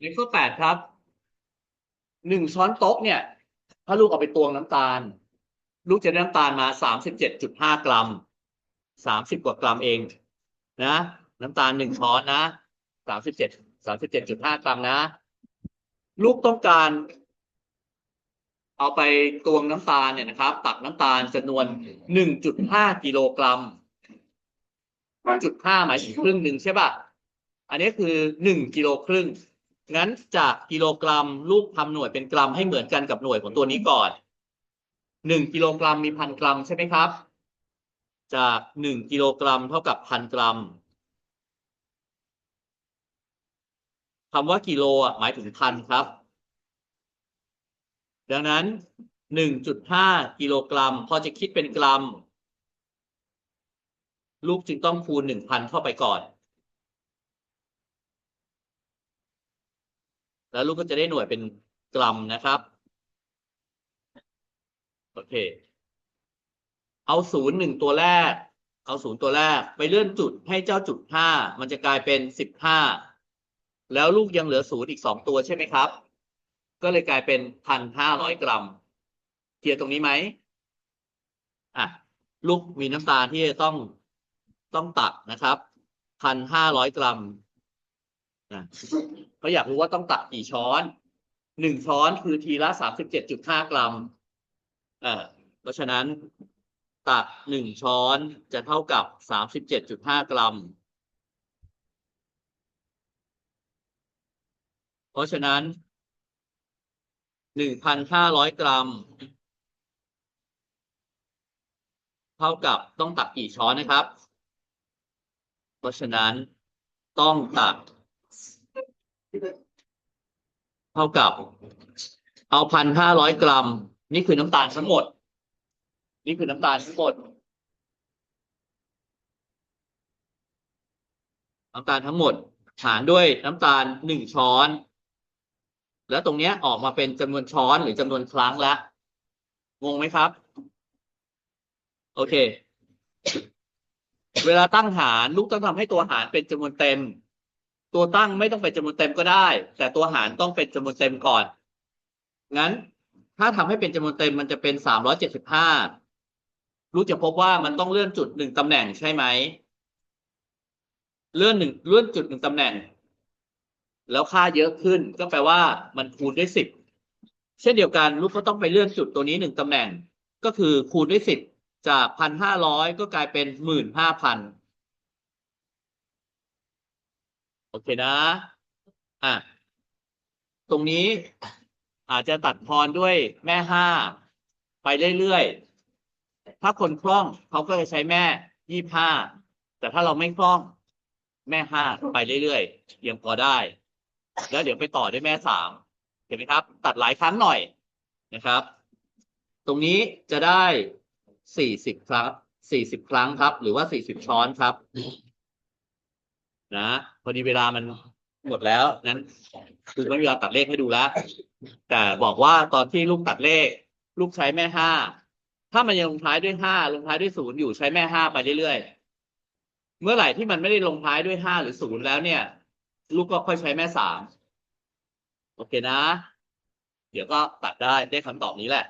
ในข้อแปดครับหนึ่งช้อนโต๊ะเนี่ย ถ้าลูกเอาไปตวงน้ำตาล ลูกจะได้น้ำตาลมาสามสิบเจ็ดจุดห้ากรัมสามสิบกว่ากรัมเองนะ น้ำตาลหนึ่งช้อนนะสามสิบเจ็ดสามสิบเจ็ดจุดห้ากรัมนะ ลูกต้องการ เอาไปตวงน้ำตาลเนี่ยนะครับ ตักน้ำตาลจำนวนหนึ่งจุดห้ากิโลกรัมจุดห้าหมายถึงครึ่งหนึ่งใช่ป่ะอันนี้คือหนึ่งกิโลครึ่ง งั้นจากกิโลกรัมลูกทำหน่วยเป็นกรัมให้เหมือนกันกับหน่วยของตัวนี้ก่อนหนึ่งกิโลกรัมมีพันกรัมใช่ไหมครับ จากหนึ่งกิโลกรัมเท่ากับพันกรัมคำว่ากิโลอะหมายถึงพันครับ ดังนั้นหนึ่งจุดห้ากิโลกรัม พอจะคิดเป็นกรัม ลูกจึงต้องคูณหนึ่งพันเข้าไปก่อน แล้วลูกก็จะได้หน่วยเป็นกรัมนะครับ โอเค เอาศูนย์หนึ่งตัวแรก เอาศูนย์ตัวแรก ไปเลื่อนจุดให้เจ้าจุดห้ามันจะกลายเป็นสิบห้าแล้วลูกยังเหลือศูนย์อีกสองตัวใช่ไหมครับ ก็เลยกลายเป็นพันห้าร้อยกรัมเคลียร์ตรงนี้ไหมอะลูกมีน้ำตาที่จะต้องต้องตักนะครับพันห้าร้อยกรัม นะเขาอยากรู้ว่าต้องตักกี่ช้อนหนึ่งช้อนคือทีละสามสิบเจ็ดจุดห้ากรัมเอ่อเพราะฉะนั้นตักหนึ่งช้อนจะเท่ากับสามสิบเจ็ดจุดห้ากรัม เพราะฉะนั้นหนึ่งพันห้าร้อยกรัม เท่ากับต้องตักกี่ช้อนนะครับ เพราะฉะนั้นต้องตัก เท่ากับ เอาพันห้าร้อยกรัม นี่คือน้ำตาลทั้งหมด นี่คือน้ำตาลทั้งหมด น้ำตาลทั้งหมด หารด้วยน้ำตาลหนึ่งช้อน แล้วตรงเนี้ยออกมาเป็นจำนวนช้อนหรือจำนวนครั้งละงงไหมครับ โอเค เวลาตั้งหารลูกต้องทำให้ตัวหารเป็นจำนวนเต็ม ตัวตั้งไม่ต้องเป็นจำนวนเต็มก็ได้ แต่ตัวหารต้องเป็นจำนวนเต็มก่อน งั้นถ้าทำให้เป็นจำนวนเต็มมันจะเป็นสามร้อยเจ็ดสิบห้าลูกจะพบว่ามันต้องเลื่อนจุดหนึ่งตำแหน่งใช่ไหม เลื่อนหนึ่งเลื่อนจุดหนึ่งตำแหน่ง แล้วค่าเยอะขึ้นก็แปลว่ามันคูณด้วยสิบเช่นเดียวกันลูกก็ต้องไปเลื่อนจุดตัวนี้หนึ่งตำแหน่ง ก็คือคูณด้วยสิบจากพันห้าร้อยก็กลายเป็นหมื่นห้าพันโอเคนะ อะ ตรงนี้อาจจะตัดพรด้วยแม่ห้าไปเรื่อยๆ ถ้าคนคล่องเขาก็จะใช้แม่ยี่ห้า แต่ถ้าเราไม่คล่อง แม่ห้าไปเรื่อยๆ ยังพอได้ แล้วเดี๋ยวไปต่อด้วยแม่สามเห็นไหมครับ ตัดหลายครั้งหน่อยนะครับ ตรงนี้จะได้สี่สิบครั้งสี่สิบครั้งครับ หรือว่าสี่สิบช้อนครับ นะ พอดีเวลามันหมดแล้วนั้น คือไม่มีเวลาตัดเลขให้ดูแล้วแต่บอกว่าตอนที่ลูกตัดเลข ลูกใช้แม่ห้าถ้ามันยังลงท้ายด้วยห้าลงท้ายด้วยศูนย์อยู่ใช้แม่ห้าไปเรื่อยๆเมื่อไหร่ที่มันไม่ได้ลงท้ายด้วยห้าหรือศูนย์แล้วเนี่ย ลูกก็ค่อยใช้แม่สามโอเคนะ เดี๋ยวก็ตัดได้ได้คำตอบนี้แหละ